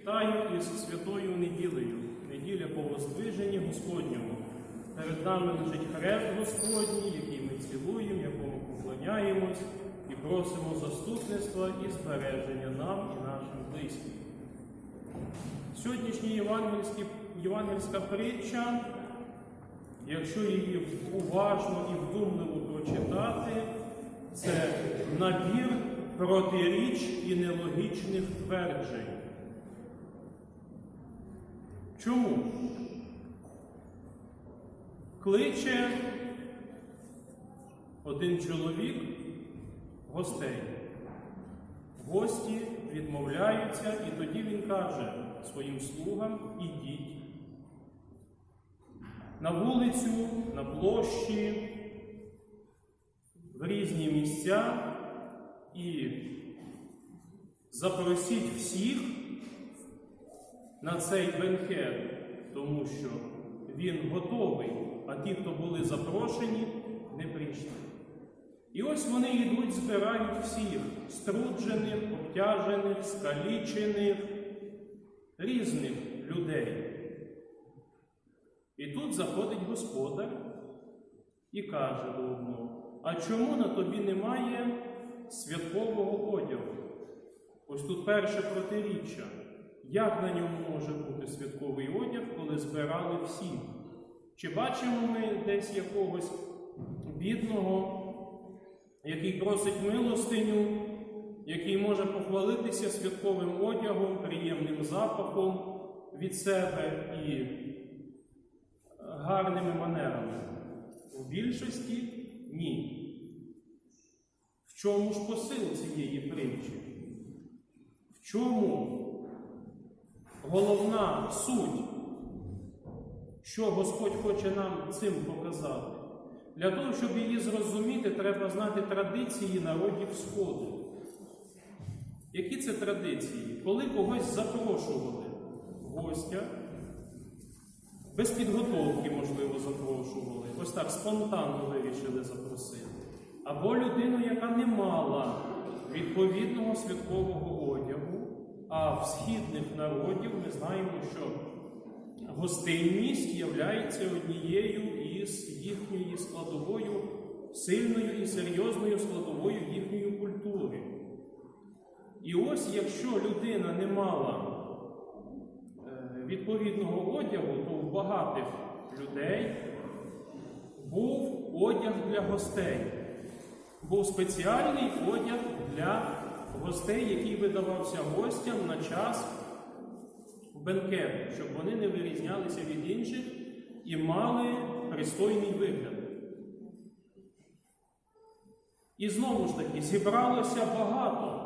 Вітаю із святою неділею, неділя по воздвиженні Господньому. Перед нами лежить хрест Господній, який ми цілуємо, якому поклоняємось і просимо заступництва і збереження нам і нашим близьким. Сьогоднішня євангельська притча, якщо її уважно і вдумливо прочитати, це набір протиріч і нелогічних тверджень. Чому? Кличе один чоловік гостей. Гості відмовляються, і тоді він каже своїм слугам: ідіть на вулицю, на площі, в різні місця і запросіть всіх на цей бенкет, тому що він готовий, а ті, хто були запрошені, не прийшли. І ось вони йдуть, збирають всіх струджених, обтяжених, скалічених, різних людей. І тут заходить господар і каже до одного, а чому на тобі немає святкового одягу? Ось тут перше протиріччя. Як на ньому може бути святковий одяг, коли збирали всі? Чи бачимо ми десь якогось бідного, який просить милостиню, який може похвалитися святковим одягом, приємним запахом від себе і гарними манерами? У більшості ні. В чому ж посил цієї притчі? В чому головна суть, що Господь хоче нам цим показати? Для того, щоб її зрозуміти, треба знати традиції народів Сходу. Які це традиції? Коли когось запрошували гостя, без підготовки, можливо, запрошували, ось так спонтанно вирішили запросити. Або людину, яка не мала відповідного святкового одягу, а в східних народів ми знаємо, що гостинність є однією із їхньої складовою, сильною і серйозною складовою їхньої культури. І ось якщо людина не мала е, відповідного одягу, то у багатих людей був одяг для гостей. Був спеціальний одяг для гостей, який видавався гостям на час бенкету, щоб вони не вирізнялися від інших і мали пристойний вигляд. І знову ж таки, зібралося багато,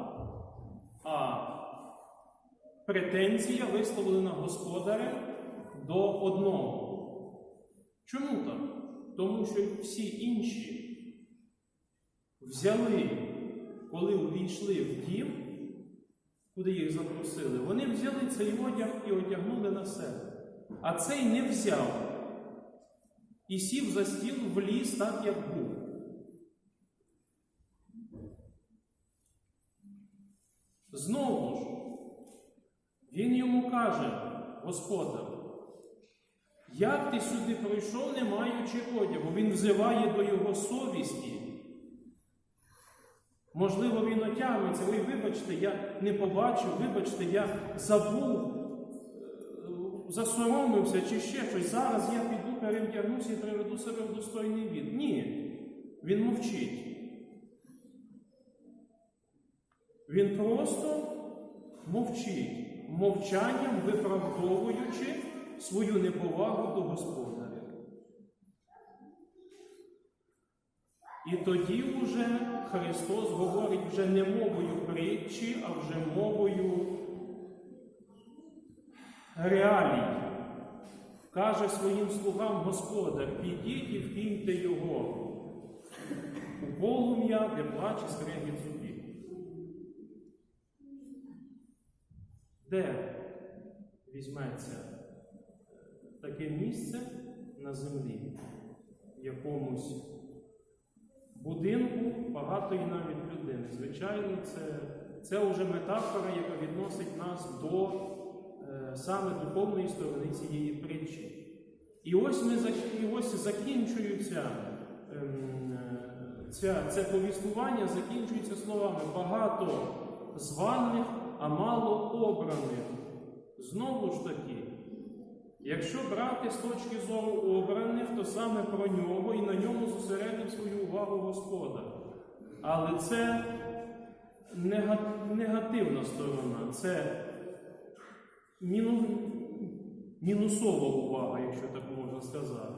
а претензія висловлена господарем до одного. Чому так? Тому що всі інші взяли, коли увійшли в дім, куди їх запросили, вони взяли цей одяг і одягнули на себе. А цей не взяв і сів за стіл в ліс так, як був. Знову ж, він йому каже, Господар, як ти сюди прийшов, не маючи одягу? Він взиває до його совісті. Можливо, він отямиться, ой, вибачте, я не побачив, вибачте, я забув, е, засоромився чи ще щось. Зараз я піду, перевдягнуся і приведу себе в достойний від. Ні, він мовчить. Він просто мовчить, мовчанням виправдовуючи свою неповагу до господаря. І тоді вже Христос говорить вже не мовою притчі, а вже мовою реалій. Каже своїм слугам Господар, підіть і вкиньте його у полум'я, де плаче скрегіт зубів. Де візьметься таке місце на землі, якомусь будинку багатої навіть людини. Звичайно, це, це вже метафора, яка відносить нас до саме духовної сторони цієї притчі. І ось ми і ось закінчується ем, е, це повістування, закінчується словами багато званих, а мало обраних. Знову ж таки, якщо брати з точки зору обраних, то саме про нього і на ньому зосередив свою увагу Господа. Але це негативна сторона, це мінусова увага, якщо так можна сказати.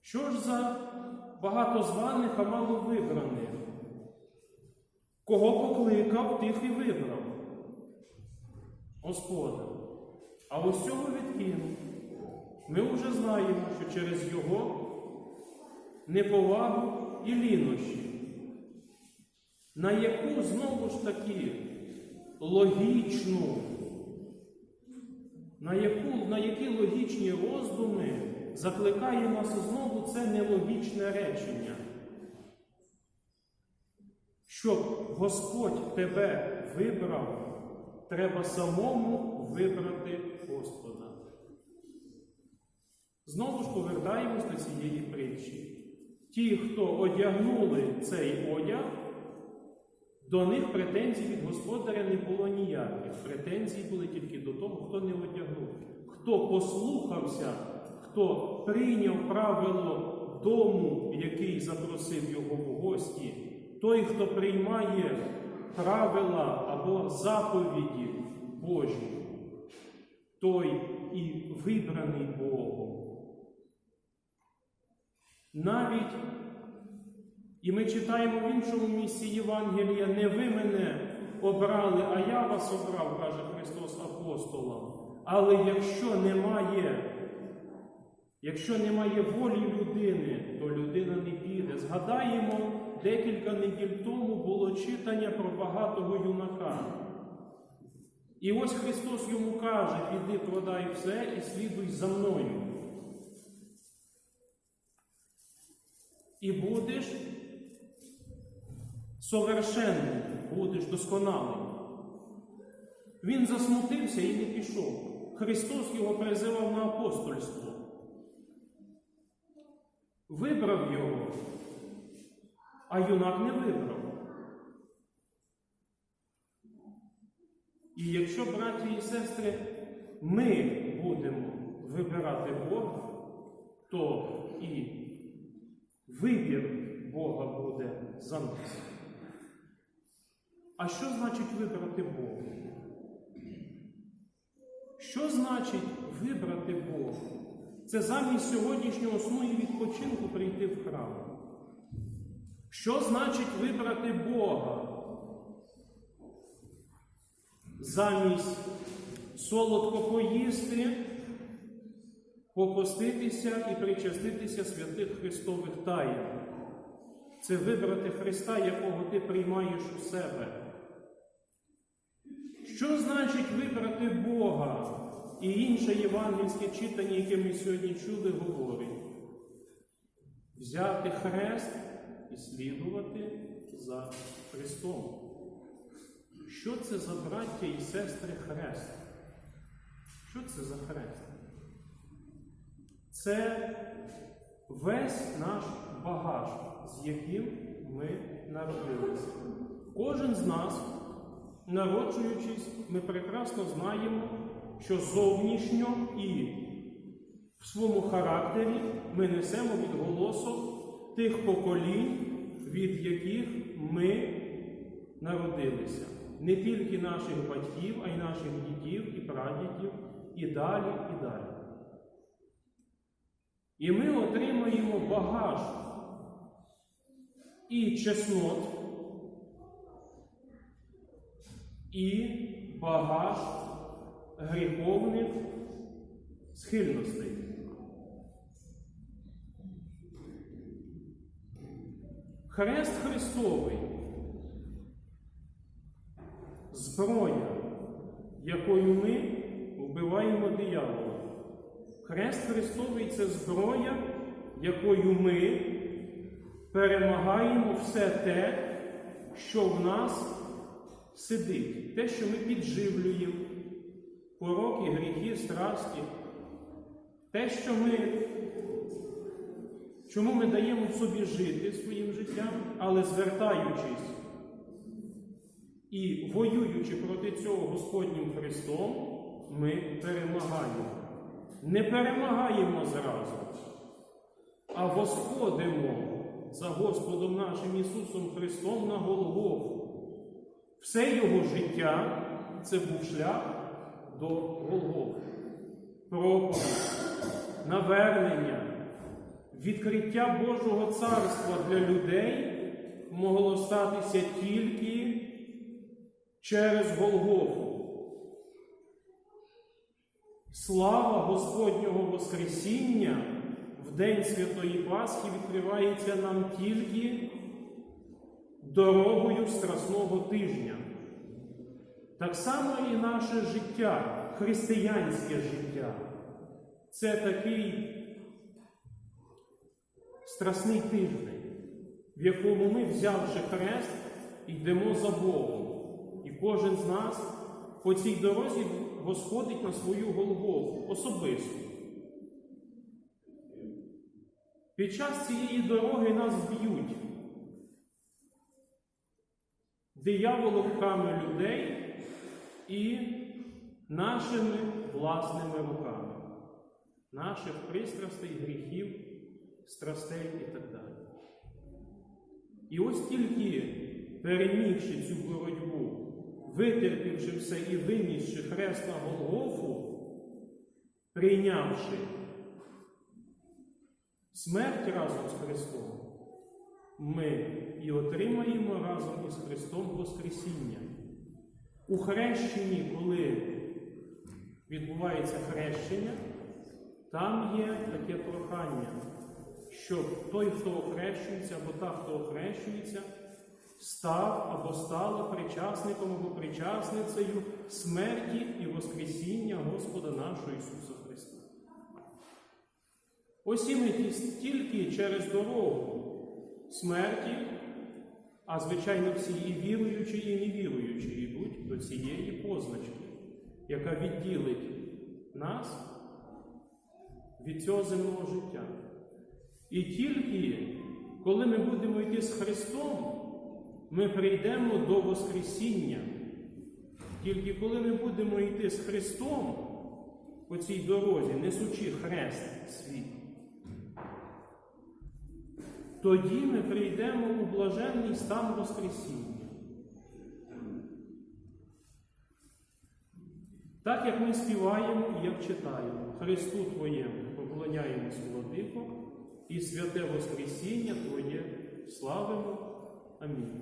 Що ж за багато званих, а мало вибраних? Кого покликав, тих і вибрав. Господа. А ось цього відкинув. Ми вже знаємо, що через його неповагу і лінощі, на яку знову ж таки логічну, на, яку, на які логічні роздуми закликає нас знову це нелогічне речення. Щоб Господь тебе вибрав, треба самому вибрати Господа. Знову ж повертаємось до цієї притчі. Ті, хто одягнули цей одяг, до них претензій від господаря не було ніяких. Претензії були тільки до того, хто не одягнув. Хто послухався, хто прийняв правило дому, який запросив його в гості, той, хто приймає правила або заповіді Божі, той і вибраний Богом. Навіть і ми читаємо в іншому місці Євангелія, не ви мене обрали, а я вас обрав, каже Христос апостолам. Але якщо немає, якщо немає волі людини, то людина не піде. Згадаємо, декілька неділь тому було читання про багатого юнака. І ось Христос йому каже: піди, продай все і слідуй за мною. І будеш совершенним, будеш досконалим. Він засмутився і не пішов. Христос його призивав на апостольство. Вибрав його, а юнак не вибрав. І якщо, браті і сестри, ми будемо вибирати Бога, то і вибір Бога буде за нас. А що значить вибрати Бога? Що значить вибрати Бога? Це замість сьогоднішнього сну і відпочинку прийти в храм. Що значить вибрати Бога? Замість солодко поїсти, попоститися і причаститися святих Христових таїн. Це вибрати Христа, якого ти приймаєш у себе. Що значить вибрати Бога? І інше євангельське читання, яке ми сьогодні чули, говорить. Взяти хрест і слідувати за Христом. Що це за браття і сестри хрест? Що це за хрест? Це весь наш багаж, з яким ми народилися. Кожен з нас, народжуючись, ми прекрасно знаємо, що зовнішньо і в своєму характері ми несемо відголосок тих поколінь, від яких ми народилися. Не тільки наших батьків, а й наших дідів і прадідів, і далі, і далі. І ми отримаємо багаж і чеснот, і багаж гріховних схильностей. Хрест Христовий зброя, якою ми вбиваємо диявола. Хрест Христовий це зброя, якою ми перемагаємо все те, що в нас сидить, те, що ми підживлюємо, пороки, гріхи, страсті. Те, що ми, чому ми даємо в собі жити своїм життям, але звертаючись і воюючи проти цього Господнім Христом, ми перемагаємо. Не перемагаємо зразу, а восходимо за Господом нашим Ісусом Христом на Голгофу. Все Його життя це був шлях до Голгофи. Проповідь, навернення, відкриття Божого царства для людей могло статися тільки через Голгофу. Слава Господнього Воскресіння в День Святої Пасхи відкривається нам тільки дорогою Страсного тижня. Так само і наше життя, християнське життя. Це такий страсний тиждень, в якому ми, взявши хрест, йдемо за Богом. І кожен з нас по цій дорозі восходить на свою Голгофу особисто. Під час цієї дороги нас б'ють дияволовками людей і нашими власними руками, наших пристрастей, гріхів, страстей і так далі. І ось тільки перемігши цю боротьбу, витерпівши все і винісши хрест на Голгофу, прийнявши смерть разом з Христом, ми і отримаємо разом із Христом Воскресіння. У хрещенні, коли відбувається хрещення, там є таке прохання, щоб той, хто охрещується, або та, хто охрещується, став або стала причасником або причасницею смерті і Воскресіння Господа нашого Ісуса Христа. Ось ми тільки через дорогу смерті, а звичайно всі і віруючі, і невіруючі йдуть до цієї позначки, яка відділить нас від цього земного життя. І тільки коли ми будемо йти з Христом, ми прийдемо до Воскресіння. Тільки коли ми будемо йти з Христом по цій дорозі, несучи хрест свій, тоді ми прийдемо у блаженний стан Воскресіння. Так як ми співаємо і як читаємо, Христу Твоєму поклоняємось, Владико, і святе Воскресіння Твоє славимо. Амінь.